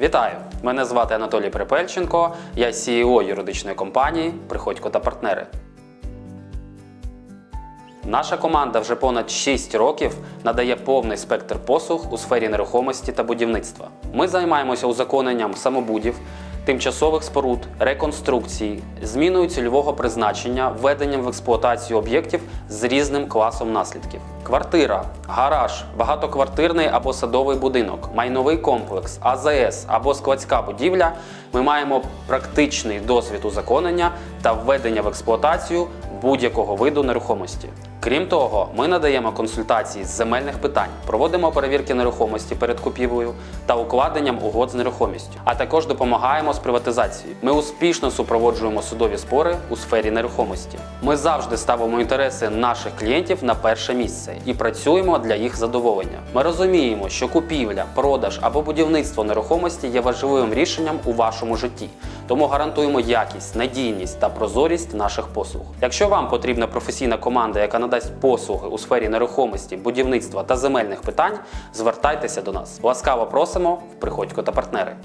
Вітаю! Мене звати Анатолій Припельченко, я CEO юридичної компанії Приходько та партнери. Наша команда вже понад 6 років надає повний спектр послуг у сфері нерухомості та будівництва. Ми займаємося узаконенням самобудів, тимчасових споруд, реконструкції, зміною цільового призначення, введенням в експлуатацію об'єктів з різним класом наслідків. Квартира, гараж, багатоквартирний або садовий будинок, майновий комплекс, АЗС або складська будівля. Ми маємо практичний досвід узаконення та введення в експлуатацію будь-якого виду нерухомості. Крім того, ми надаємо консультації з земельних питань, проводимо перевірки нерухомості перед купівлею та укладенням угод з нерухомістю, а також допомагаємо з приватизацією. Ми успішно супроводжуємо судові спори у сфері нерухомості. Ми завжди ставимо інтереси наших клієнтів на перше місце і працюємо для їх задоволення. Ми розуміємо, що купівля, продаж або будівництво нерухомості є важливим рішенням у вашому житті. Тому гарантуємо якість, надійність та прозорість наших послуг. Якщо вам потрібна професійна команда, яка надасть послуги у сфері нерухомості, будівництва та земельних питань, звертайтеся до нас. Ласкаво просимо в Приходько та партнери.